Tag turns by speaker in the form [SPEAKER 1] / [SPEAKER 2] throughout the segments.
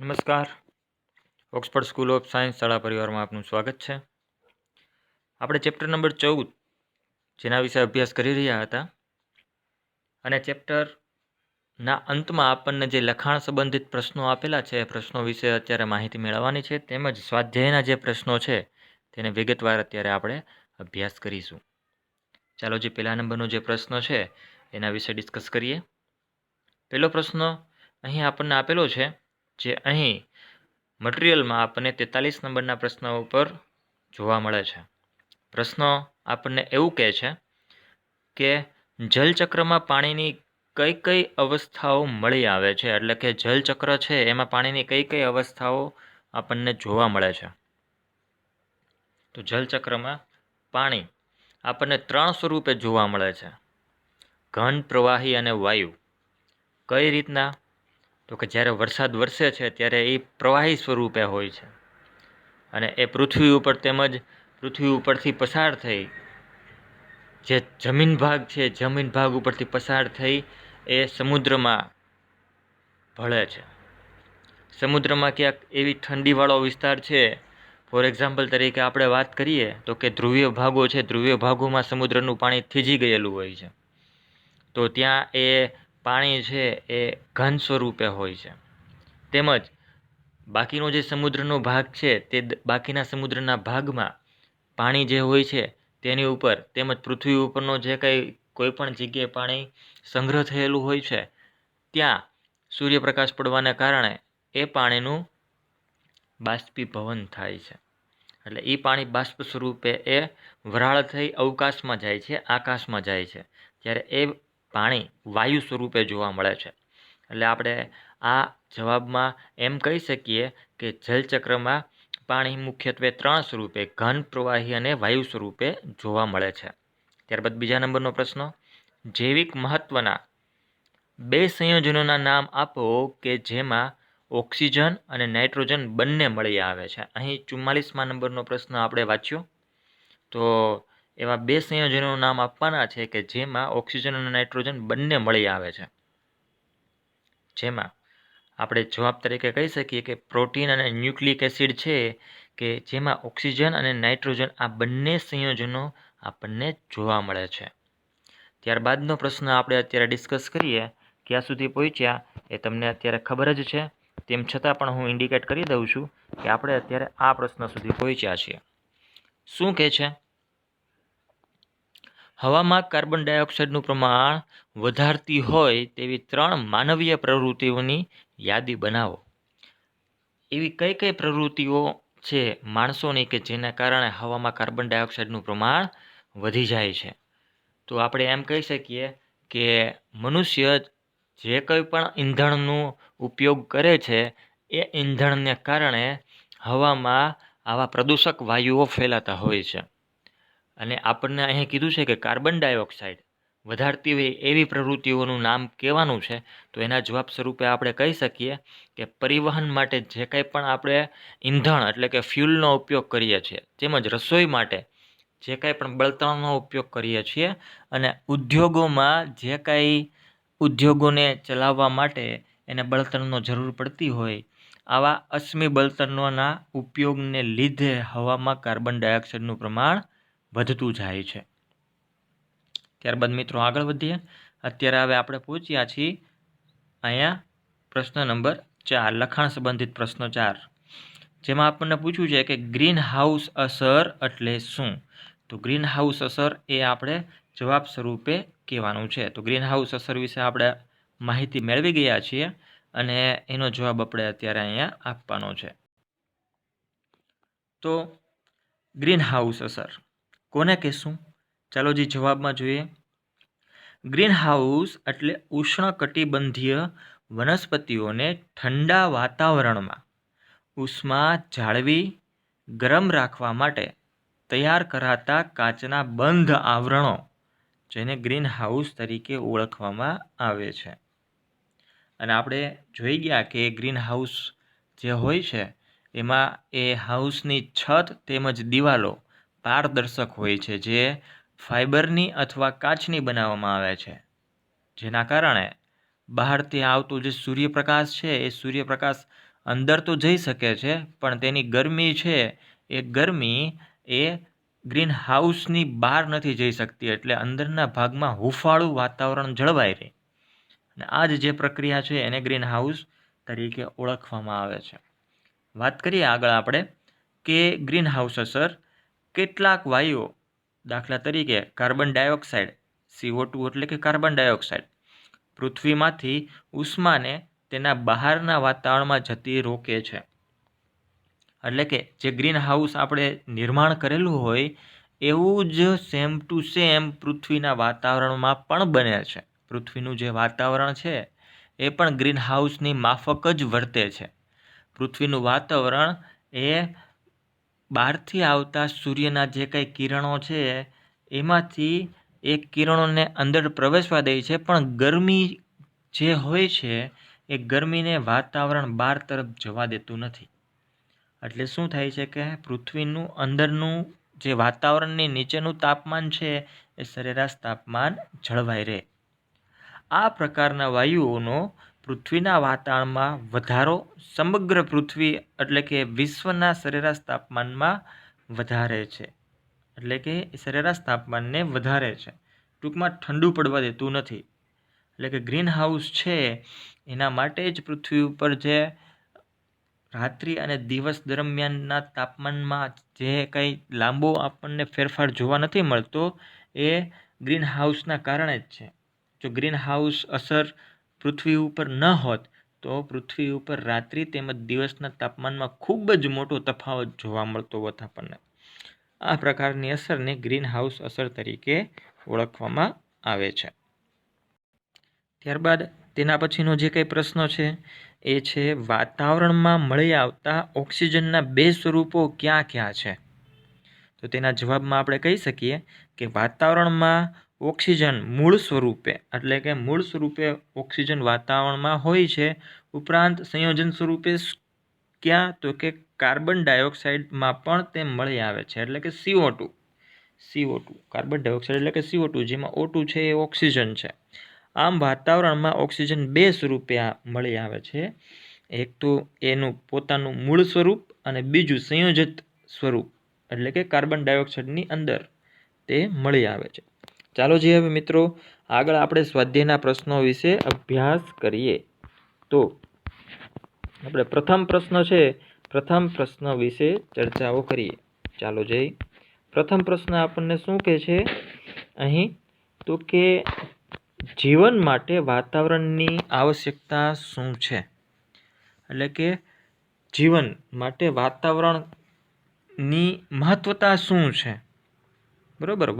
[SPEAKER 1] નમસ્કાર. Oxford school of science શાળા પરિવારમાં આપનું સ્વાગત છે. આપણે ચેપ્ટર નંબર ચૌદ, જેના વિશે અભ્યાસ કરી રહ્યા હતા, અને ચેપ્ટરના અંતમાં આપણને જે લખાણ સંબંધિત પ્રશ્નો આપેલા છે, એ પ્રશ્નો વિશે અત્યારે માહિતી મેળવવાની છે, તેમજ સ્વાધ્યાયના જે પ્રશ્નો છે, તેને વિગતવાર અત્યારે આપણે અભ્યાસ કરીશું. ચાલો જે પહેલા નંબરનો જે પ્રશ્ન છે, એના વિશે ડિસ્કસ કરીએ. પહેલો પ્રશ્ન અહીં આપણને આપેલો છે જે અહીં મટીરિયલમાં આપણને તેતાલીસ નંબરના પ્રશ્ન ઉપર જોવા મળે છે. પ્રશ્નો આપણને એવું કહે છે કે જલચક્રમાં પાણીની કઈ કઈ અવસ્થાઓ મળી આવે છે? એટલે કે જલચક્ર છે, એમાં પાણીની કઈ કઈ અવસ્થાઓ આપણને જોવા મળે છે? તો જલચક્રમાં પાણી આપણને ત્રણ સ્વરૂપે જોવા મળે છે. ઘન, પ્રવાહી અને વાયુ. કઈ રીતના? તો કે જ્યારે વરસાદ વરસે છે, ત્યારે એ પ્રવાહી સ્વરૂપે હોય છે. અને એ પૃથ્વી ઉપર તેમજ પૃથ્વી ઉપરથી પસાર થઈ, જે જમીન ભાગ છે, જમીન ભાગ ઉપરથી પસાર થઈ, એ સમુદ્રમાં ભળે છે. સમુદ્રમાં ક્યાંક એવી ઠંડીવાળો વિસ્તાર છે, ફોર એક્ઝામ્પલ તરીકે આપણે વાત કરીએ, તો કે ધ્રુવીય ભાગો છે, ધ્રુવીય ભાગોમાં સમુદ્રનું પાણી થીજી ગયેલું હોય છે. તો ત્યાં એ પાણી છે એ ઘન સ્વરૂપે હોય છે. તેમજ બાકીનો જે સમુદ્રનો ભાગ છે તે બાકીના સમુદ્રના ભાગમાં પાણી જે હોય છે તેની ઉપર તેમજ પૃથ્વી ઉપરનો જે કંઈ, કોઈ પણ જગ્યાએ પાણી સંગ્રહ થયેલું હોય છે, ત્યાં સૂર્યપ્રકાશ પડવાને કારણે એ પાણીનું બાષ્પીભવન થાય છે. એટલે એ પાણી બાષ્પ સ્વરૂપે એ વરાળ થઈ અવકાશમાં જાય છે, આકાશમાં જાય છે. જ્યારે એ પાણી વાયુ સ્વરૂપે જોવા મળે છે. એટલે આપણે આ જવાબમાં એમ કહી શકીએ કે જલચક્રમાં પાણી મુખ્યત્વે ત્રણ સ્વરૂપે, ઘન, પ્રવાહી અને વાયુ સ્વરૂપે જોવા મળે છે. ત્યારબાદ બીજા નંબરનો પ્રશ્ન, જૈવિક મહત્ત્વના બે સંયોજનોના નામ આપો કે જેમાં ઓક્સિજન અને નાઇટ્રોજન બંને મળી આવે છે. અહીં ચુમ્માલીસમાં નંબરનો પ્રશ્ન આપણે વાંચ્યો. તો એવા બે સંયોજનોનું નામ આપવાના છે કે જેમાં ઓક્સિજન અને નાઇટ્રોજન બંને મળી આવે છે. જેમાં આપણે જવાબ તરીકે કહી શકીએ કે પ્રોટીન અને ન્યુક્લિક એસિડ છે કે જેમાં ઓક્સિજન અને નાઇટ્રોજન આ બંને સંયોજનો આપણને જોવા મળે છે. ત્યારબાદનો પ્રશ્ન આપણે અત્યારે ડિસ્કસ કરીએ, ક્યાં સુધી પહોંચ્યા એ તમને અત્યારે ખબર જ છે. તેમ છતાં પણ હું ઇન્ડિકેટ કરી દઉં છું કે આપણે અત્યારે આ પ્રશ્ન સુધી પહોંચ્યા છીએ. શું કહે છે? હવામાં કાર્બન ડાયોક્સાઇડનું પ્રમાણ વધારતી હોય તેવી ત્રણ માનવીય પ્રવૃત્તિઓની યાદી બનાવો. એવી કઈ કઈ પ્રવૃત્તિઓ છે માણસોની કે જેના કારણે હવામાં કાર્બન ડાયોક્સાઇડનું પ્રમાણ વધી જાય છે? તો આપણે એમ કહી શકીએ કે મનુષ્ય જે કંઈ પણ ઈંધણનો ઉપયોગ કરે છે, એ ઈંધણને કારણે હવામાં આવા પ્રદૂષક વાયુઓ ફેલાતા હોય છે. અને આપણને અહીં કીધું છે કે કાર્બન ડાયોક્સાઇડ વધારતી હોય એવી પ્રવૃત્તિઓનું નામ કહેવાનું છે. તો એના જવાબ સ્વરૂપે આપણે કહી શકીએ કે પરિવહન માટે જે કંઈ પણ આપણે ઈંધણ એટલે કે ફ્યુલનો ઉપયોગ કરીએ છીએ, તેમજ રસોઈ માટે જે કાંઈ પણ બળતણનો ઉપયોગ કરીએ છીએ અને ઉદ્યોગોમાં જે કાંઈ ઉદ્યોગોને ચલાવવા માટે એને બળતણનો જરૂર પડતી હોય, આવા અશ્મિ બળતણોના ઉપયોગને લીધે હવામાં કાર્બન ડાયોક્સાઇડનું પ્રમાણ વધતું જાય છે. ત્યારબાદ મિત્રો આગળ વધીએ. અત્યારે હવે આપણે પહોંચ્યા છીએ અહીંયા પ્રશ્ન નંબર ચાર, લખાણ સંબંધિત પ્રશ્ન ચાર. જેમાં આપણને પૂછ્યું છે કે ગ્રીન હાઉસ અસર એટલે શું? તો ગ્રીન હાઉસ અસર એ આપણે જવાબ સ્વરૂપે કહેવાનું છે. તો ગ્રીન હાઉસ અસર વિશે આપણે માહિતી મેળવી ગયા છીએ અને એનો જવાબ આપણે અત્યારે અહીંયા આપવાનો છે. તો ગ્રીન હાઉસ અસર. કોને કહેશું? ચાલો જે જવાબમાં જોઈએ. ગ્રીન હાઉસ એટલે ઉષ્ણકટિબંધીય વનસ્પતિઓને ઠંડા વાતાવરણમાં ઉષ્મા જાળવી, ગરમ રાખવા માટે તૈયાર કરાતા કાચના બંધ આવરણો, જેને ગ્રીન હાઉસ તરીકે ઓળખવામાં આવે છે. અને આપણે જોઈ ગયા કે ગ્રીન હાઉસ જે હોય છે, એમાં એ હાઉસની છત તેમજ દિવાલો પારદર્શક હોય છે જે ફાઇબરની અથવા કાચની બનાવવામાં આવે છે. જેના કારણે બહારથી આવતો જે સૂર્યપ્રકાશ છે, એ સૂર્યપ્રકાશ અંદર તો જઈ શકે છે, પણ તેની ગરમી છે, એ ગરમી એ ગ્રીન હાઉસની બહાર નથી જઈ શકતી, એટલે અંદરના ભાગમાં હુફાળું વાતાવરણ જળવાઈ રહે. અને આ જ જે પ્રક્રિયા છે, એને ગ્રીન હાઉસ તરીકે ઓળખવામાં આવે છે. વાત કરીએ આગળ આપણે કે ગ્રીન હાઉસ અસર કેટલાક વાયુઓ દાખલા તરીકે કાર્બન ડાયોક્સાઇડ સીઓ ટુ એટલે કે કાર્બન ડાયોક્સાઇડ, પૃથ્વીમાંથી ઉષ્માને તેના બહારના વાતાવરણમાં જતી રોકે છે. એટલે કે જે ગ્રીન હાઉસ આપણે નિર્માણ કરેલું હોય, એવું જ સેમ ટુ સેમ પૃથ્વીના વાતાવરણમાં પણ બને છે. પૃથ્વીનું જે વાતાવરણ છે, એ પણ ગ્રીન હાઉસની માફક જ વર્તે છે. પૃથ્વીનું વાતાવરણ એ બહારથી આવતા સૂર્યના જે કંઈ કિરણો છે, એમાંથી એ કિરણોને અંદર પ્રવેશવા દે છે. પણ ગરમી જે હોય છે, એ ગરમીને વાતાવરણ બહાર તરફ જવા દેતું નથી. એટલે શું થાય છે કે પૃથ્વીનું અંદરનું જે વાતાવરણની નીચેનું તાપમાન છે, એ સરેરાશ તાપમાન જળવાઈ રહે. આ પ્રકારના વાયુઓનો પૃથ્વીના વાતાવરણમાં વધારો સમગ્ર પૃથ્વી એટલે કે વિશ્વના સરેરાશ તાપમાનમાં વધારે છે. એટલે કે સરેરાશ તાપમાનને વધારે છે. ટૂંકમાં ઠંડુ પડવા દેતું નથી. એટલે કે ગ્રીન હાઉસ છે, એના માટે જ પૃથ્વી ઉપર જે રાત્રિ અને દિવસ દરમિયાનના તાપમાનમાં જે કંઈ લાંબો આપણને ફેરફાર જોવા નથી મળતો, એ ગ્રીન હાઉસના કારણે જ છે. જો ગ્રીન હાઉસ અસર પૃથ્વી ઉપર ન હોત, તો પૃથ્વી ઉપર રાત્રિ તેમજ દિવસના તાપમાનમાં ખૂબ જ મોટો તફાવત જોવા મળતો હોત આપણને. આ પ્રકારની અસરને ગ્રીન હાઉસ અસર તરીકે ઓળખવામાં આવે છે. ત્યારબાદ તેના પછીનો જે કંઈ પ્રશ્નો છે, એ છે વાતાવરણમાં મળી આવતા ઓક્સિજનના બે સ્વરૂપો ક્યાં ક્યાં છે? તો તેના જવાબમાં આપણે કહી શકીએ કે વાતાવરણમાં ઓક્સિજન મૂળ સ્વરૂપે, એટલે કે મૂળ સ્વરૂપે ઓક્સિજન વાતાવરણમાં હોય છે, ઉપરાંત સંયોજન સ્વરૂપે ક્યાં? તો કે કાર્બન ડાયોક્સાઇડમાં પણ તે મળી આવે છે, એટલે કે CO two CO two carbon dioxide એટલે કે સીઓ ટુ જેમાં ઓ ટુ છે એ ઓક્સિજન છે. આમ વાતાવરણમાં ઓક્સિજન બે સ્વરૂપે મળી આવે છે. એક તો એનું પોતાનું મૂળ સ્વરૂપ અને બીજું સંયોજિત સ્વરૂપ, એટલે કે કાર્બન ડાયોક્સાઇડની અંદર તે મળી આવે છે. ચાલો જે હવે મિત્રો, આગળ આપણે સ્વાધ્યાયના પ્રશ્નો વિશે અભ્યાસ કરીએ. તો, આપણે પ્રથમ પ્રશ્ન છે, પ્રથમ પ્રશ્ન વિશે ચર્ચાઓ કરીએ. ચાલો જઈ. પ્રથમ પ્રશ્ન આપણને શું કહે છે? અહીં, તો કે જીવન માટે વાતાવરણની આવશ્યકતા શું છે? એટલે કે જીવન માટે વાતાવરણની મહત્વતા શું છે? બરાબર?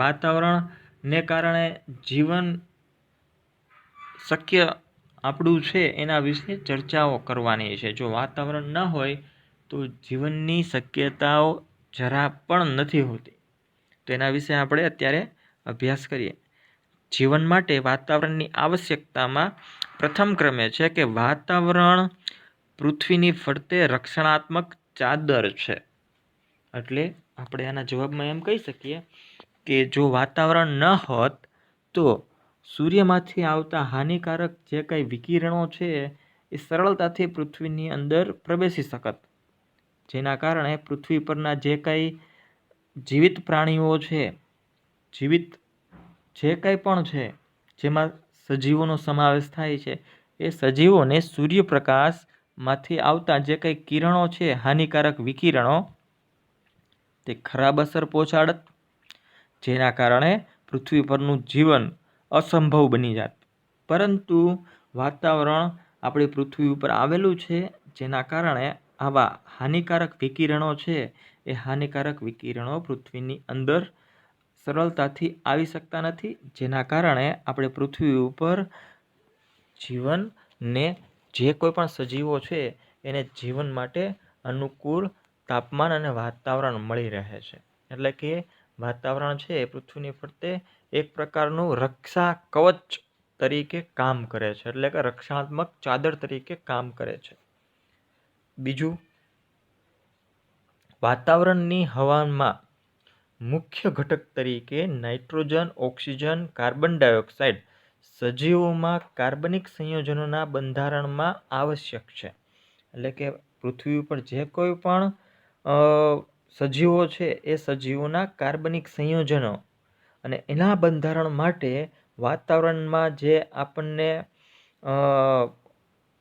[SPEAKER 1] વાતાવરણને કારણે જીવન શક્ય આપણું છે એના વિશે ચર્ચાઓ કરવાની છે. જો વાતાવરણ ન હોય, તો જીવનની શક્યતાઓ જરા પણ નથી હોતી. તો એના વિશે આપણે અત્યારે અભ્યાસ કરીએ. જીવન માટે વાતાવરણની આવશ્યકતામાં પ્રથમ ક્રમે છે કે વાતાવરણ પૃથ્વીની ફરતે રક્ષણાત્મક ચાદર છે. એટલે આપણે આના જવાબમાં એમ કહી શકીએ કે જો વાતાવરણ ન હોત, તો સૂર્યમાંથી આવતા હાનિકારક જે કંઈ વિકિરણો છે, એ સરળતાથી પૃથ્વીની અંદર પ્રવેશી શકત. જેના કારણે પૃથ્વી પરના જે કંઈ જીવિત પ્રાણીઓ છે, જીવિત જે કંઈ પણ છે, જેમાં સજીવોનો સમાવેશ થાય છે, એ સજીવોને સૂર્યપ્રકાશમાંથી આવતા જે કંઈ કિરણો છે, હાનિકારક વિકિરણો, તે ખરાબ અસર પહોંચાડત જેના કારણે પૃથ્વી પરનું જીવન અસંભવ બની જાત. પરંતુ વાતાવરણ આપણી પૃથ્વી ઉપર આવેલું છે, જેના કારણે આવા હાનિકારક વિકિરણો છે, એ હાનિકારક વિકિરણો પૃથ્વીની અંદર સરળતાથી આવી શકતા નથી, જેના કારણે આપણે પૃથ્વી ઉપર જીવનને જે કોઈ પણ સજીવો છે, એને જીવન માટે અનુકૂળ તાપમાન અને વાતાવરણ મળી રહે છે. એટલે કે વાતાવરણ છે એ પૃથ્વીની ફરતે એક પ્રકારનું રક્ષા કવચ તરીકે કામ કરે છે. એટલે કે રક્ષણાત્મક ચાદર તરીકે કામ કરે છે. બીજું, વાતાવરણની હવામાં મુખ્ય ઘટક તરીકે નાઇટ્રોજન, ઓક્સિજન, કાર્બન ડાયોક્સાઇડ સજીવોમાં કાર્બનિક સંયોજનોના બંધારણમાં આવશ્યક છે. એટલે કે પૃથ્વી ઉપર જે કોઈ પણ સજીવો છે એ સજીવોના કાર્બનિક સંયોજનો અને એના બંધારણ માટે વાતાવરણમાં જે આપણને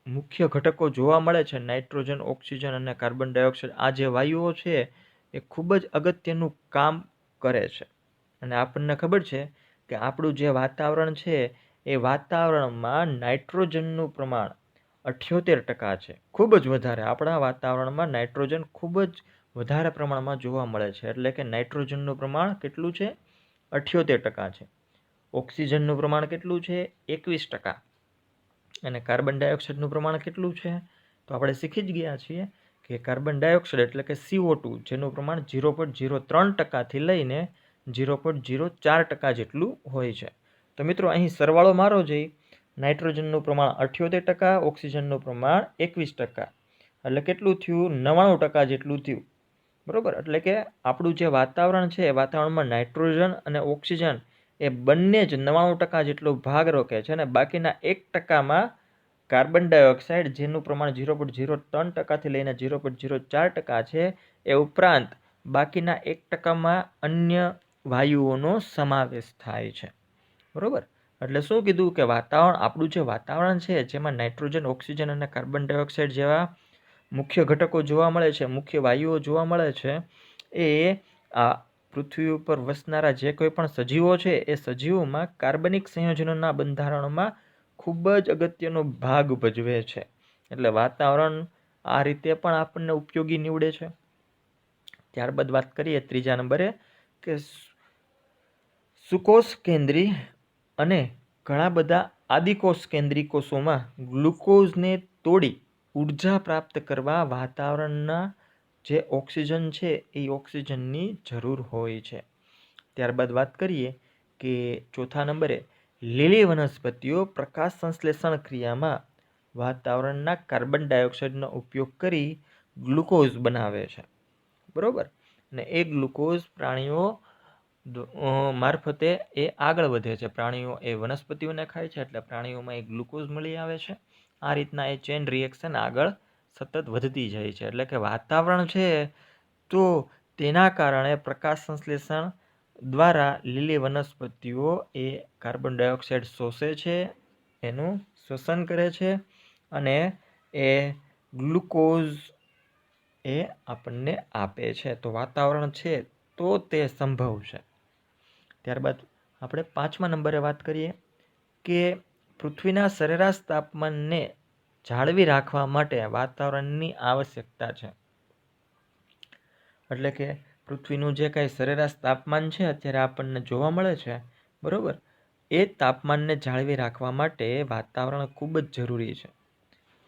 [SPEAKER 1] મુખ્ય ઘટકો જોવા મળે છે, નાઇટ્રોજન, ઓક્સિજન અને કાર્બન ડાયોક્સાઇડ, આ જે વાયુઓ છે એ ખૂબ જ અગત્યનું કામ કરે છે. અને આપણને ખબર છે કે આપણું જે વાતાવરણ છે એ વાતાવરણમાં નાઇટ્રોજનનું પ્રમાણ અઠ્યોતેર ટકા છે. ખૂબ જ વધારે. આપણા વાતાવરણમાં નાઇટ્રોજન ખૂબ જ વધારે પ્રમાણમાં જોવા મળે છે. એટલે કે નાઇટ્રોજનનું પ્રમાણ કેટલું છે? અઠ્યોતેર ટકા છે. ઓક્સિજનનું પ્રમાણ કેટલું છે? એકવીસ ટકા. અને કાર્બન ડાયોક્સાઇડનું પ્રમાણ કેટલું છે? તો આપણે શીખી જ ગયા છીએ કે કાર્બન ડાયોક્સાઇડ એટલે કે સીઓ ટુ જેનું પ્રમાણ ઝીરો પોઈન્ટ ઝીરો ત્રણ ટકાથી લઈને ઝીરો પોઈન્ટ ઝીરો ચાર ટકા જેટલું હોય છે. તો મિત્રો, અહીં સરવાળો મારો જઈ. નાઇટ્રોજનનું પ્રમાણ અઠ્યોતેર ટકા, ઓક્સિજનનું પ્રમાણ એકવીસ ટકા. એટલે કેટલું થયું? નવ્વાણું ટકા જેટલું થયું. બરાબર? એટલે કે આપણું જે વાતાવરણ છે, એ વાતાવરણમાં નાઇટ્રોજન અને ઓક્સિજન એ બંને જ નવ્વાણું ટકા જેટલો ભાગ રોકે છે અને બાકીના એક ટકામાં કાર્બન ડાયોક્સાઇડ, જેનું પ્રમાણ ઝીરો પોઈન્ટ ઝીરો ત્રણ ટકાથી લઈને ઝીરો પોઈન્ટ ઝીરો ચાર ટકા છે, એ ઉપરાંત બાકીના એક ટકામાં અન્ય વાયુઓનો સમાવેશ થાય છે. બરાબર? એટલે શું કીધું કે વાતાવરણ, આપણું જે વાતાવરણ છે, જેમાં નાઇટ્રોજન, ઓક્સિજન અને કાર્બન ડાયોક્સાઇડ જેવા મુખ્ય ઘટકો જોવા મળે છે, મુખ્ય વાયુઓ જોવા મળે છે, એ આ પૃથ્વી ઉપર વસનારા જે કોઈ પણ સજીવો છે, એ સજીવોમાં કાર્બનિક સંયોજનોના બંધારણમાં ખૂબ જ અગત્યનો ભાગ ભજવે છે. એટલે વાતાવરણ આ રીતે પણ આપણને ઉપયોગી નીવડે છે. ત્યારબાદ વાત કરીએ ત્રીજા નંબરે કે સુકોષ કેન્દ્રી અને ઘણા બધા આદિકોષ કેન્દ્રી કોષોમાં ગ્લુકોઝને તોડી ઊર્જા પ્રાપ્ત કરવા વાતાવરણના જે ઓક્સિજન છે, એ ઓક્સિજનની જરૂર હોય છે. ત્યારબાદ વાત કરીએ કે ચોથા નંબરે લીલી વનસ્પતિઓ પ્રકાશ સંશ્લેષણ ક્રિયામાં વાતાવરણના કાર્બન ડાયોક્સાઇડનો ઉપયોગ કરી ગ્લુકોઝ બનાવે છે. બરાબર? અને એ ગ્લુકોઝ પ્રાણીઓ મારફતે એ આગળ વધે છે. પ્રાણીઓ એ વનસ્પતિઓને ખાય છે, એટલે પ્રાણીઓમાં એ ગ્લુકોઝ મળી આવે છે. આ રીતના એ ચેન રિએક્શન આગળ સતત વધતી જાય છે. એટલે કે વાતાવરણ છે તો તેના કારણે પ્રકાશ સંશ્લેષણ દ્વારા લીલી વનસ્પતિઓ એ કાર્બન ડાયોક્સાઇડ શોષે છે, એનું શ્વસન કરે છે અને એ ગ્લુકોઝ એ આપણને આપે છે. તો વાતાવરણ છે તો તે સંભવ છે. ત્યારબાદ આપણે પાંચમા નંબરે વાત કરીએ કે પૃથ્વીના સરેરાશ તાપમાનને જાળવી રાખવા માટે વાતાવરણની આવશ્યકતા છે. એટલે કે પૃથ્વીનું જે કાંઈ સરેરાશ તાપમાન છે, અત્યારે આપણને જોવા મળે છે, બરાબર? એ તાપમાનને જાળવી રાખવા માટે વાતાવરણ ખૂબ જ જરૂરી છે.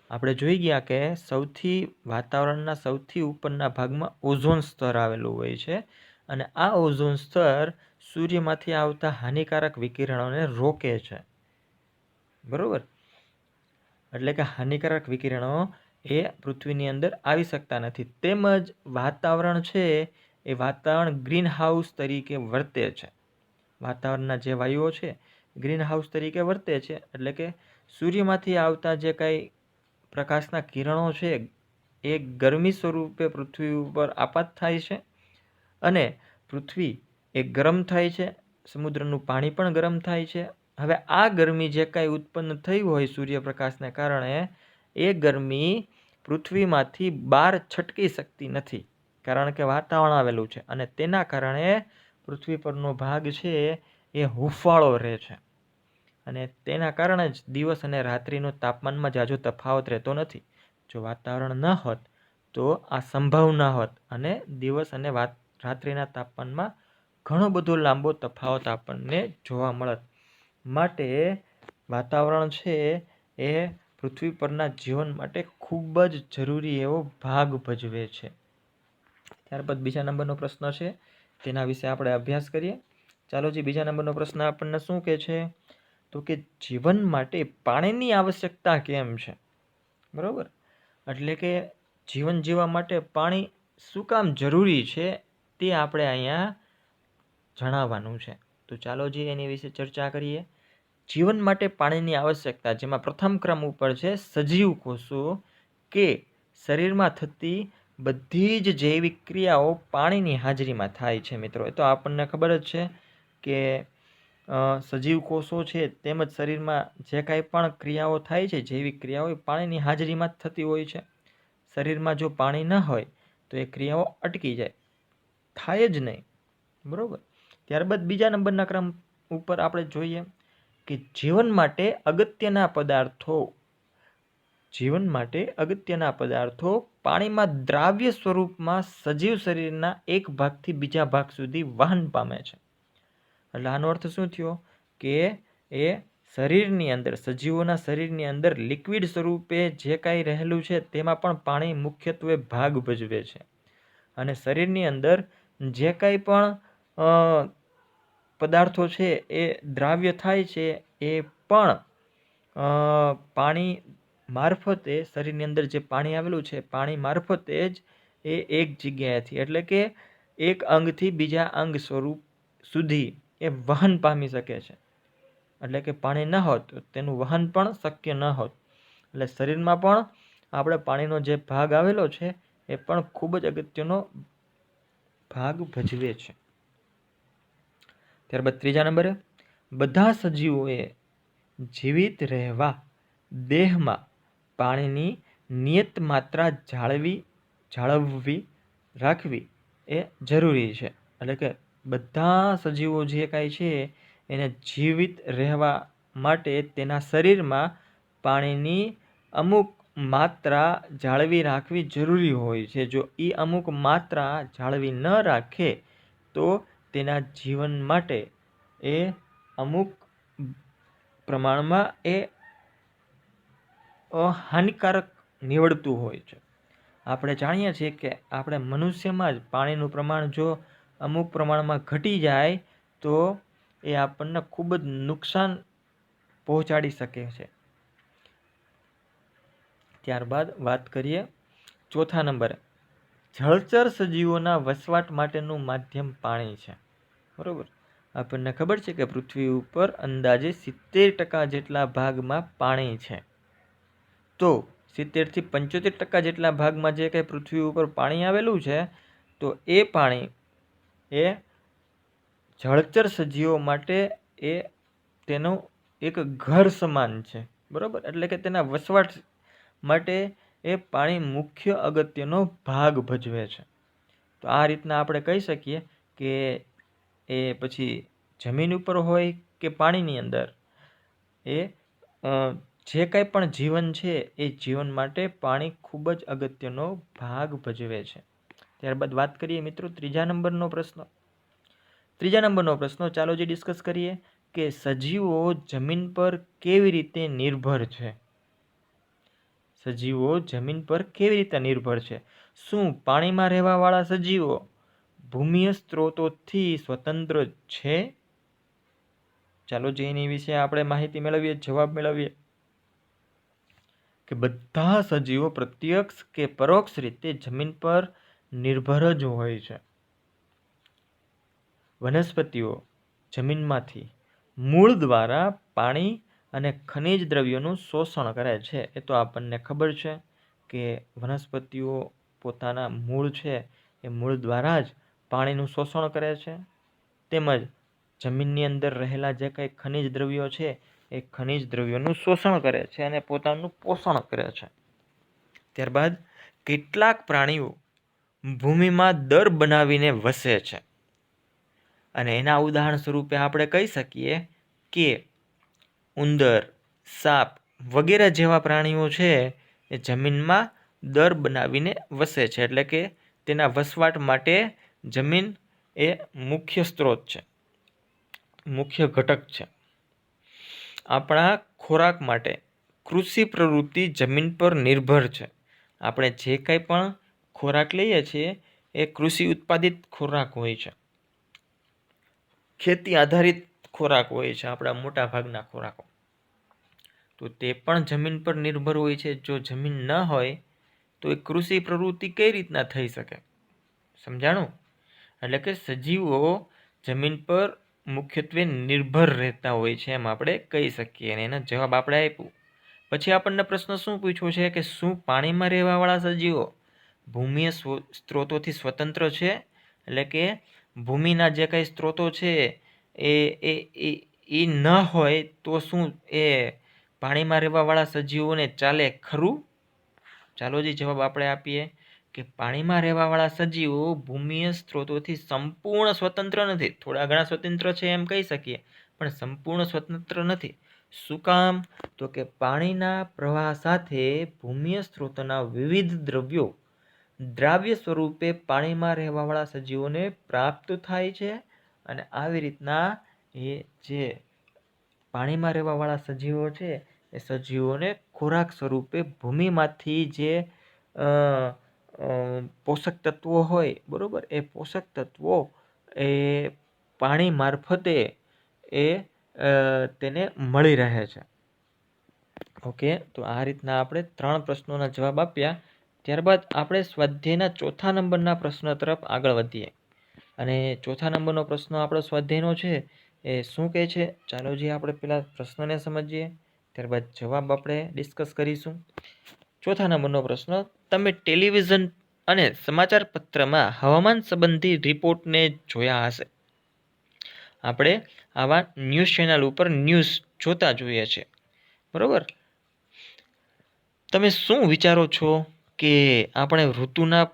[SPEAKER 1] આપણે જોઈ ગયા કે સૌથી, વાતાવરણના સૌથી ઉપરના ભાગમાં ઓઝોન સ્તર આવેલું હોય છે અને આ ઓઝોન સ્તર સૂર્યમાંથી આવતા હાનિકારક વિકિરણોને રોકે છે. બરાબર? એટલે કે હાનિકારક વિકિરણો એ પૃથ્વીની અંદર આવી શકતા નથી. તેમજ વાતાવરણ છે એ વાતાવરણ ગ્રીન હાઉસ તરીકે વર્તે છે. વાતાવરણના જે વાયુઓ છે ગ્રીન હાઉસ તરીકે વર્તે છે. એટલે કે સૂર્યમાંથી આવતા જે કાંઈ પ્રકાશના કિરણો છે, એ ગરમી સ્વરૂપે પૃથ્વી ઉપર આપાત થાય છે. અને પૃથ્વી એ ગરમ થાય છે. સમુદ્રનું પાણી પણ ગરમ થાય છે. હવે આ ગરમી જે કાંઈ ઉત્પન્ન થઈ હોય સૂર્યપ્રકાશને કારણે, એ ગરમી પૃથ્વીમાંથી બહાર છટકી શકતી નથી. કારણ કે વાતાવરણ આવેલું છે અને તેના કારણે પૃથ્વી પરનો ભાગ છે એ હુંફાળો રહે છે. અને તેના કારણે જ દિવસ અને રાત્રિનો તાપમાનમાં જાજો તફાવત રહેતો નથી. જો વાતાવરણ ન હોત, તો આ સંભવ ન હોત અને દિવસ અને રાત્રિના તાપમાનમાં ઘણો બધો લાંબો તફાવત આપણને જોવા મળત. માટે વાતાવરણ છે એ પૃથ્વી પરના જીવન માટે ખૂબ જ જરૂરી એવો ભાગ ભજવે છે. ત્યારબાદ બીજા નંબરનો પ્રશ્ન છે, તેના વિશે આપણે અભ્યાસ કરીએ. ચાલો જી, બીજા નંબરનો પ્રશ્ન આપણને શું કહે છે? તો કે જીવન માટે પાણીની આવશ્યકતા કેમ છે? બરાબર? એટલે કે જીવન જીવવા માટે પાણી શું કામ જરૂરી છે તે આપણે અહીંયા જણાવવાનું છે. તો ચાલો જે, એની વિશે ચર્ચા કરીએ. જીવન માટે પાણીની આવશ્યકતા, જેમાં પ્રથમ ક્રમ ઉપર છે સજીવ કોષો કે શરીરમાં થતી બધી જ જૈવિક ક્રિયાઓ પાણીની હાજરીમાં થાય છે મિત્રો. એ તો આપણને ખબર જ છે કે સજીવ કોષો છે તેમજ શરીરમાં જે કાંઈ પણ ક્રિયાઓ થાય છે, જૈવિક ક્રિયાઓ, એ પાણીની હાજરીમાં થતી હોય છે. શરીરમાં જો પાણી ન હોય, તો એ ક્રિયાઓ અટકી જાય. થાય જ નહીં. બરાબર? ત્યારબાદ બીજા નંબરના ક્રમ ઉપર આપણે જોઈએ કે જીવન માટે અગત્યના પદાર્થો, જીવન માટે અગત્યના પદાર્થો પાણીમાં દ્રાવ્ય સ્વરૂપમાં સજીવ શરીરના એક ભાગથી બીજા ભાગ સુધી વહન પામે છે. એટલે આનો અર્થ શું થયો? કે એ શરીરની અંદર, સજીવોના શરીરની અંદર લિક્વિડ સ્વરૂપે જે કાંઈ રહેલું છે તેમાં પણ પાણી મુખ્યત્વે ભાગ ભજવે છે. અને શરીરની અંદર જે કાંઈ પણ પદાર્થો છે એ દ્રાવ્ય થાય છે, એ પણ પાણી મારફતે શરીરની અંદર જે પાણી આવેલું છે, પાણી મારફતે જ એ એક જગ્યાએથી, એટલે કે એક અંગથી બીજા અંગ સ્વરૂપ સુધી એ વહન પામી શકે છે. એટલે કે પાણી ન હોત તેનું વહન પણ શક્ય ન હોત. એટલે શરીરમાં પણ આપણે પાણીનો જે ભાગ આવેલો છે, એ પણ ખૂબ જ અગત્યનો ભાગ ભજવે છે. ત્યારબાદ ત્રીજા નંબરે, બધા સજીવોએ જીવિત રહેવા દેહમાં પાણીની નિયત માત્રા જાળવી, જાળવવી રાખવી એ જરૂરી છે. એટલે કે બધા સજીવો જે કાંઈ છે, એને જીવિત રહેવા માટે તેના શરીરમાં પાણીની અમુક માત્રા જાળવી રાખવી જરૂરી હોય છે. જો એ અમુક માત્રા જાળવી ન રાખે, તો તેના જીવન માટે એ અમુક પ્રમાણમાં એ હાનિકારક નીવડતું હોય છે. આપણે જાણીએ છીએ કે આપણે મનુષ્યમાં જ પાણીનું પ્રમાણ જો અમુક પ્રમાણમાં ઘટી જાય તો એ આપણને ખૂબ જ નુકસાન પહોંચાડી શકે છે. ત્યારબાદ વાત કરીએ ચોથા નંબરે. જળચર સજીવોના વસવાટ માટેનું માધ્યમ પાણી છે. બરોબર? આપણને ખબર છે કે પૃથ્વી ઉપર અંદાજે સિત્તેર ટકા જેટલા ભાગમાં પાણી છે. તો સિત્તેરથી પંચોતેર ટકા જેટલા ભાગમાં જે કંઈ પૃથ્વી ઉપર પાણી આવેલું છે, તો એ પાણી એ જળચર સજીવો માટે એ તેનું એક ઘર સમાન છે. બરાબર? એટલે કે તેના વસવાટ માટે એ પાણી મુખ્ય અગત્યનો ભાગ ભજવે છે. તો આ રીતના આપણે કહી શકીએ કે એ પછી જમીન ઉપર હોય કે પાણીની અંદર, એ જે કાંઈ પણ જીવન છે એ જીવન માટે પાણી ખૂબ જ અગત્યનો ભાગ ભજવે છે. ત્યારબાદ વાત કરીએ મિત્રો ત્રીજા નંબરનો પ્રશ્ન. ત્રીજા નંબરનો પ્રશ્ન, ચાલો જે ડિસ્કસ કરીએ કે સજીવો જમીન પર કેવી રીતે નિર્ભર છે? સજીવો જમીન પર કેવી રીતે નિર્ભર છે? શું પાણીમાં રહેવાવાળા સજીવો ભૂમિય સ્ત્રોતોથી સ્વતંત્ર છે? ચાલો જે એની વિશે આપણે માહિતી મેળવીએ, જવાબ મેળવીએ. કે બધા સજીવો પ્રત્યક્ષ કે પરોક્ષ રીતે જમીન પર નિર્ભર જ હોય છે. વનસ્પતિઓ જમીનમાંથી મૂળ દ્વારા પાણી અને ખનિજ દ્રવ્યોનું શોષણ કરે છે. એ તો આપણને ખબર છે કે વનસ્પતિઓ પોતાના મૂળ છે. એ મૂળ દ્વારા જ પાણીનું શોષણ કરે છે. તેમજ જમીનની અંદર રહેલા જે કંઈ ખનિજ દ્રવ્યો છે, એ ખનિજ દ્રવ્યોનું શોષણ કરે છે અને પોતાનું પોષણ કરે છે. ત્યારબાદ કેટલાક પ્રાણીઓ ભૂમિમાં દર બનાવીને વસે છે. અને એના ઉદાહરણ સ્વરૂપે આપણે કહી શકીએ કે ઉંદર, સાપ વગેરે જેવા પ્રાણીઓ છે, એ જમીનમાં દર બનાવીને વસે છે. એટલે કે તેના વસવાટ માટે જમીન એ મુખ્ય સ્ત્રોત છે, મુખ્ય ઘટક છે. આપણા ખોરાક માટે કૃષિ પ્રવૃત્તિ જમીન પર નિર્ભર છે. આપણે જે કંઈ પણ ખોરાક લઈએ છીએ એ કૃષિ ઉત્પાદિત ખોરાક હોય છે. ખેતી આધારિત ખોરાક હોય છે, આપણા મોટા ભાગના ખોરાકો. તો તે પણ જમીન પર નિર્ભર હોય છે. જો જમીન ન હોય, તો એ કૃષિ પ્રવૃત્તિ કઈ રીતના થઈ શકે? સમજાણું? એટલે કે સજીવો જમીન પર મુખ્યત્વે નિર્ભર રહેતા હોય છે એમ આપણે કહી શકીએ અને એના જવાબ આપણે આપ્યું. પછી આપણને પ્રશ્ન શું પૂછ્યો છે કે શું પાણીમાં રહેવાવાળા સજીવો ભૂમિય સ્ત્રોતોથી સ્વતંત્ર છે? એટલે કે ભૂમિના જે કંઈ સ્ત્રોતો છે એ એ એ ન હોય તો શું એ પાણીમાં રહેવાવાળા સજીવોને ચાલે ખરું? ચાલો જે જવાબ આપણે આપીએ. કે પાણીમાં રહેવાવાળા સજીવો ભૂમિય સ્ત્રોતોથી સંપૂર્ણ સ્વતંત્ર નથી. થોડા ઘણા સ્વતંત્ર છે એમ કહી શકીએ, પણ સંપૂર્ણ સ્વતંત્ર નથી. શું કામ? તો કે પાણીના પ્રવાહ સાથે ભૂમિય સ્ત્રોતોના વિવિધ દ્રવ્યો દ્રાવ્ય સ્વરૂપે પાણીમાં રહેવાવાળા સજીવોને પ્રાપ્ત થાય છે અને આવી રીતના એ જે પાણીમાં રહેવાવાળા સજીવો છે, એ સજીવોને ખોરાક સ્વરૂપે ભૂમિમાંથી જે પોષક તત્વો હોય, બરાબર? એ પોષક તત્વો એ પાણી મારફતે એ તેને મળી રહે છે. ઓકે? તો આ રીતના આપણે ત્રણ પ્રશ્નોના જવાબ આપ્યા. ત્યારબાદ આપણે સ્વાધ્યાયના ચોથા નંબરના પ્રશ્ન તરફ આગળ વધીએ. અને ચોથા નંબરનો પ્રશ્ન આપણો સ્વાધ્યાયનો છે, એ શું કહે છે? ચાલો જે આપણે પહેલાં પ્રશ્નને સમજીએ. ત્યારબાદ જવાબ આપણે ડિસ્કસ કરીશું. ચોથા નંબરનો પ્રશ્ન તમે ટેલિવિઝન અને સમાચાર હવામાન સંબંધી રિપોર્ટને જોયા હશે. આપણે આવા ન્યૂઝ ચેનલ ઉપર ન્યૂઝ જોતા જોઈએ છે. બરાબર? તમે શું વિચારો છો કે આપણે ઋતુના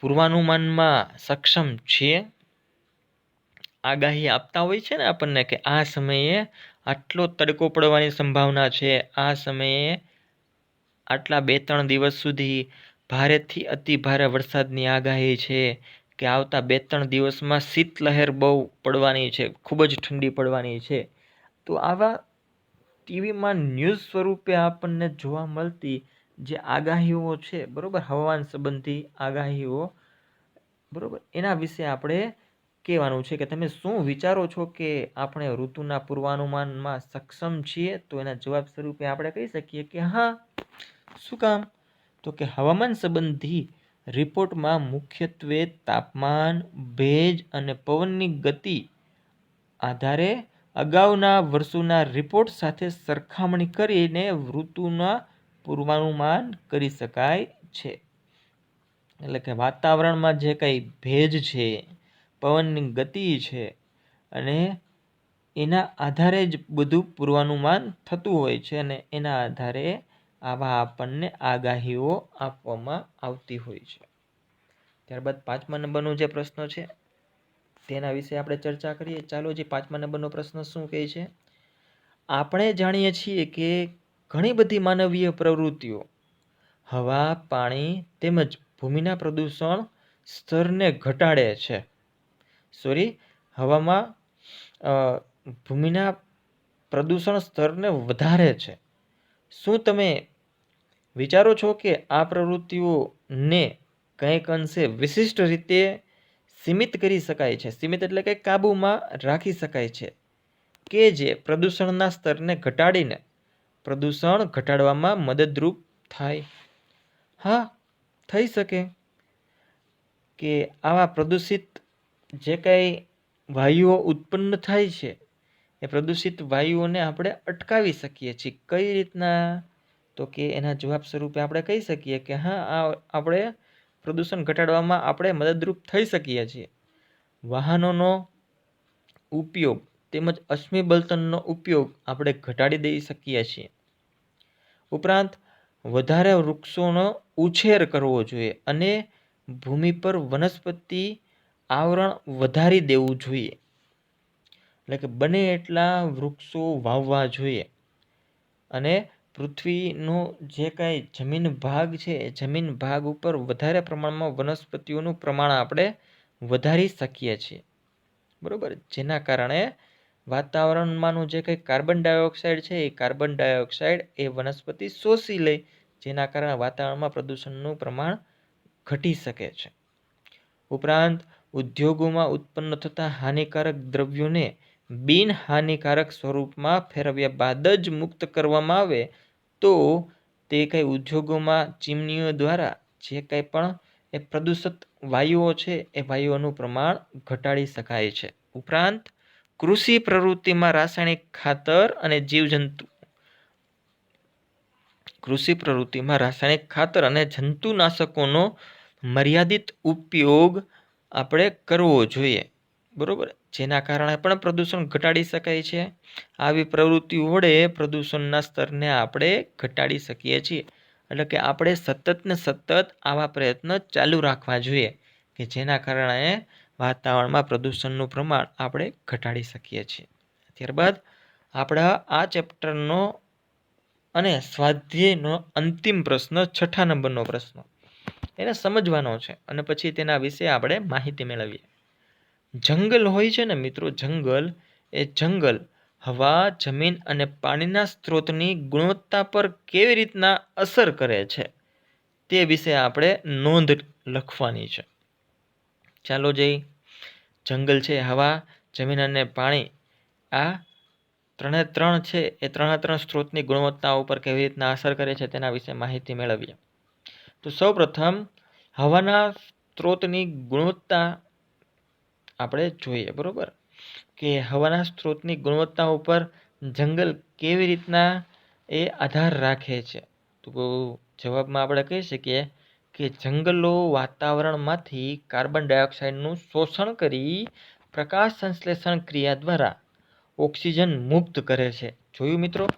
[SPEAKER 1] પૂર્વાનુમાનમાં સક્ષમ છીએ? આગાહી આપતા હોય છે ને આપણને કે આ સમયે આટલો તડકો પડવાની સંભાવના છે, આ સમયે આટલા બે ત્રણ દિવસ સુધી ભારેથી અતિ ભારે વરસાદની આગાહી છે કે આવતા બે ત્રણ દિવસમાં શીતલહેર બહુ પડવાની છે, ખૂબ જ ઠંડી પડવાની છે. તો આવા ટીવીમાં ન્યૂઝ સ્વરૂપે આપણને જોવા મળતી જે આગાહીઓ છે, બરાબર, હવામાન સંબંધી આગાહીઓ, બરાબર, એના વિશે આપણે કહેવાનું છે કે તમે શું વિચારો છો કે આપણે ઋતુના પૂર્વાનુમાનમાં સક્ષમ છીએ? તો એના જવાબ સ્વરૂપે આપણે કહી શકીએ કે હા, શું કામ? તો કે હવામાન સંબંધી રિપોર્ટમાં મુખ્યત્વે તાપમાન, ભેજ અને પવનની ગતિ આધારે અગાઉના વર્ષોના રિપોર્ટ સાથે સરખામણી કરીને ઋતુના પૂર્વાનુમાન કરી શકાય છે. એટલે કે વાતાવરણમાં જે કંઈ ભેજ છે, પવનની ગતિ છે અને એના આધારે જ બધું પૂર્વાનુમાન થતું હોય છે અને એના આધારે આવા આપણને આગાહીઓ આપવામાં આવતી હોય છે. ત્યારબાદ પાંચમા નંબરનો જે પ્રશ્ન છે, તેના વિશે આપણે ચર્ચા કરીએ. ચાલો જે પાંચમા નંબરનો પ્રશ્ન શું કહે છે? આપણે જાણીએ છીએ કે ઘણી બધી માનવીય પ્રવૃત્તિઓ, હવા, પાણી તેમજ ભૂમિના પ્રદૂષણ સ્તરને ઘટાડે છે. સોરી હવામાં ભૂમિના પ્રદૂષણ સ્તરને વધારે છે. શું તમે વિચારો છો કે આ પ્રવૃત્તિઓને કંઈક અંશે વિશિષ્ટ રીતે સીમિત કરી શકાય છે. સીમિત એટલે કે કાબૂમાં રાખી શકાય છે કે જે પ્રદૂષણના સ્તરને ઘટાડીને પ્રદૂષણ ઘટાડવામાં મદદરૂપ થાય. હા, થઈ શકે કે આવા પ્રદૂષિત જે કંઈ વાયુઓ ઉત્પન્ન થાય છે, એ પ્રદૂષિત વાયુઓને આપણે અટકાવી શકીએ છીએ. કઈ રીતના તો કે એના જવાબ સ્વરૂપે આપણે કહી શકીએ કે હા, આ આપણે પ્રદૂષણ ઘટાડવામાં આપણે મદદરૂપ થઈ શકીએ છીએ. વાહનોનો ઉપયોગ તેમજ અશ્મિ બળતણનો ઉપયોગ આપણે ઘટાડી દઈ શકીએ છીએ. ઉપરાંત, વધારે વૃક્ષોનો ઉછેર કરવો જોઈએ અને ભૂમિ પર વનસ્પતિ આવરણ વધારી દેવું જોઈએ. એટલે કે બને એટલા વૃક્ષો વાવવા જોઈએ અને પૃથ્વીનો જે કાંઈ જમીન ભાગ છે, એ જમીન ભાગ ઉપર વધારે પ્રમાણમાં વનસ્પતિઓનું પ્રમાણ આપણે વધારી શકીએ છીએ. બરાબર? જેના કારણે વાતાવરણમાંનું જે કંઈ કાર્બન ડાયોક્સાઇડ છે, એ કાર્બન ડાયોક્સાઇડ એ વનસ્પતિ શોષી લે, જેના કારણે વાતાવરણમાં પ્રદૂષણનું પ્રમાણ ઘટી શકે છે. ઉપરાંત, ઉદ્યોગોમાં ઉત્પન્ન થતા હાનિકારક દ્રવ્યોને બિનહાનિકારક સ્વરૂપમાં ફેરવ્યા બાદ જ મુક્ત કરવામાં આવે, તો તે કંઈ ઉદ્યોગોમાં, ચીમનીઓ દ્વારા જે કંઈ પણ એ પ્રદૂષિત વાયુઓ છે, એ વાયુઓનું પ્રમાણ ઘટાડી શકાય છે. ઉપરાંત, કૃષિ પ્રવૃત્તિમાં રાસાયણિક ખાતર અને જીવજંતુ કૃષિ પ્રવૃત્તિમાં રાસાયણિક ખાતર અને જંતુનાશકોનો મર્યાદિત ઉપયોગ આપણે કરવો જોઈએ. બરોબર? જેના કારણે પણ પ્રદૂષણ ઘટાડી શકાય છે. આવી પ્રવૃત્તિઓ વડે પ્રદૂષણના સ્તરને આપણે ઘટાડી શકીએ છીએ. એટલે કે આપણે સતત ને સતત આવા પ્રયત્ન ચાલુ રાખવા જોઈએ કે જેના કારણે વાતાવરણમાં પ્રદૂષણનું પ્રમાણ આપણે ઘટાડી શકીએ છીએ. ત્યારબાદ આપણા આ ચેપ્ટરનો અને સ્વાધ્યાયનો અંતિમ પ્રશ્ન, છઠ્ઠા નંબરનો પ્રશ્ન. એને સમજવાનો છે અને પછી તેના વિશે આપણે માહિતી મેળવીએ. જંગલ હોય છે ને મિત્રો, જંગલ એ જંગલ. હવા, જમીન અને પાણીના સ્ત્રોતની ગુણવત્તા પર કેવી રીતના અસર કરે છે તે વિશે આપણે નોંધ લખવાની છે. ચાલો જઈ. જંગલ છે, હવા, જમીન અને પાણી. આ ત્રણે ત્રણ છે, એ ત્રણે ત્રણ સ્ત્રોતની ગુણવત્તા ઉપર કેવી રીતના અસર કરે છે તેના વિશે માહિતી મેળવીએ. તો સૌપ્રથમ, હવાના સ્ત્રોતની ગુણવત્તા આપણે જોઈએ, બરાબર? કે હવાના સ્ત્રોતની ગુણવત્તા ઉપર જંગલ કેવી રીતના એ આધાર રાખે છે? તો જવાબમાં આપણે કહી શકીએ કે જંગલો વાતાવરણમાંથી કાર્બન ડાયોક્સાઇડનું શોષણ કરી પ્રકાશ સંશ્લેષણ ક્રિયા દ્વારા ઓક્સિજન મુક્ત કરે છે. જોયું મિત્રો?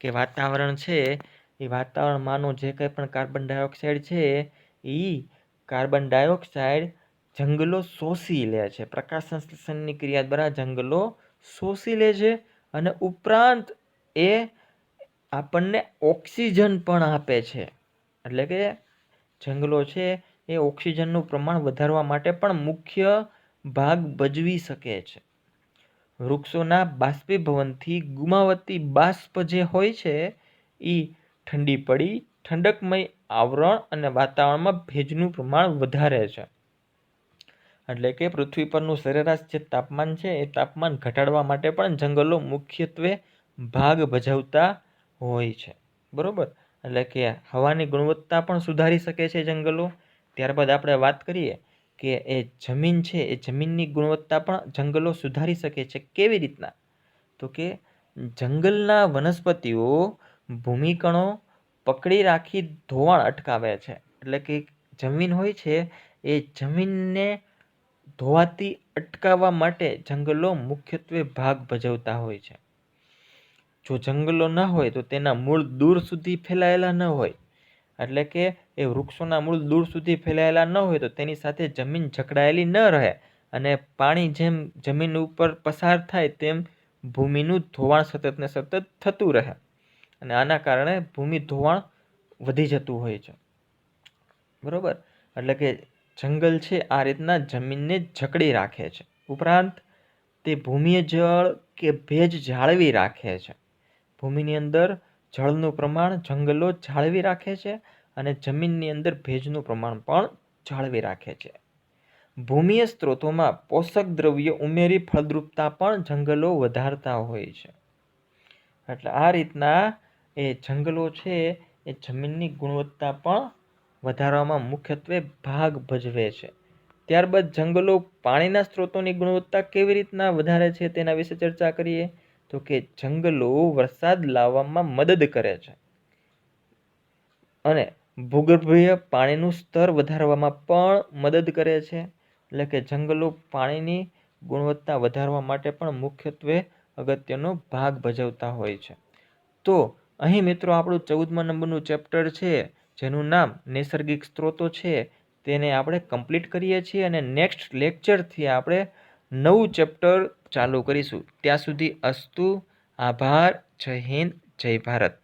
[SPEAKER 1] કે વાતાવરણ છે, એ વાતાવરણમાંનો જે કંઈ પણ કાર્બન ડાયોક્સાઇડ છે એ કાર્બન ડાયોક્સાઇડ જંગલો શોષી લે છે. પ્રકાશ સંશ્લેષણની ક્રિયા દ્વારા જંગલો શોષી લે છે અને ઉપરાંત એ આપણને ઓક્સિજન પણ આપે છે. એટલે કે જંગલો છે એ ઓક્સિજનનું પ્રમાણ વધારવા માટે પણ મુખ્ય ભાગ ભજવી શકે છે. વૃક્ષોના બાષ્પીભવનથી ગુમાવતી બાષ્પ જે હોય છે એ ઠંડી પડી, ઠંડકમય આવરણ અને વાતાવરણમાં ભેજનું પ્રમાણ વધારે છે. એટલે કે પૃથ્વી પરનું સરેરાશ જે તાપમાન છે, એ તાપમાન ઘટાડવા માટે પણ જંગલો મુખ્યત્વે ભાગ ભજવતા હોય છે. બરાબર? એટલે કે હવાની ગુણવત્તા પણ સુધારી શકે છે જંગલો. ત્યારબાદ આપણે વાત કરીએ કે એ જમીન છે, એ જમીનની ગુણવત્તા પણ જંગલો સુધારી શકે છે કેવી રીતના? તો કે જંગલના વનસ્પતિઓ ભૂમિકણો પકડી રાખી ધોવાણ અટકાવે છે. એટલે કે જમીન હોય છે, એ જમીનને ધોવાતી અટકાવવા માટે જંગલો મુખ્યત્વે ભાગ ભજવતા હોય છે. જો જંગલો ન હોય તો તેના મૂળ દૂર સુધી ફેલાયેલા ન હોય. એટલે કે એ વૃક્ષોના મૂળ દૂર સુધી ફેલાયેલા ન હોય તો તેની સાથે જમીન જકડાયેલી ન રહે અને પાણી જેમ જમીન ઉપર પસાર થાય તેમ ભૂમિનું ધોવાણ સતત ને સતત થતું રહે અને આના કારણે ભૂમિ ધોવાણ વધી જતું હોય છે. બરાબર? એટલે કે જંગલ છે, આ રીતના જમીનને જકડી રાખે છે. ઉપરાંત, તે ભૂમિય જળ કે ભેજ જાળવી રાખે છે. ભૂમિની અંદર જળનું પ્રમાણ જંગલો જાળવી રાખે છે અને જમીનની અંદર ભેજનું પ્રમાણ પણ જાળવી રાખે છે. ભૂમિય સ્ત્રોતોમાં પોષક દ્રવ્ય ઉમેરી ફળદ્રુપતા પણ જંગલો વધારતા હોય છે. એટલે આ રીતના એ જંગલો છે, એ જમીનની ગુણવત્તા પણ વધારવામાં મુખ્યત્વે ભાગ ભજવે છે. ત્યારબાદ જંગલો પાણીના સ્ત્રોતોની ગુણવત્તા કેવી રીતના વધારે છે તેના વિશે ચર્ચા કરીએ તો કે જંગલો વરસાદ લાવવામાં મદદ કરે છે. અને ભૂગર્ભીય પાણીનું સ્તર વધારવામાં પણ મદદ કરે છે. એટલે કે જંગલો પાણીની ગુણવત્તા વધારવા માટે પણ મુખ્યત્વે અગત્યનો ભાગ ભજવતા હોય છે. તો અહીં મિત્રો આપણું ચૌદમા નંબરનું ચેપ્ટર છે જેનું નામ નૈસર્ગિક સ્ત્રોતો છે, તેને આપણે કમ્પ્લીટ કરીએ છીએ અને નેક્સ્ટ લેક્ચરથી આપણે નવું ચેપ્ટર ચાલુ કરીશું. ત્યાં સુધી અસ્તુ, આભાર, જય હિન્દ, જય ભારત.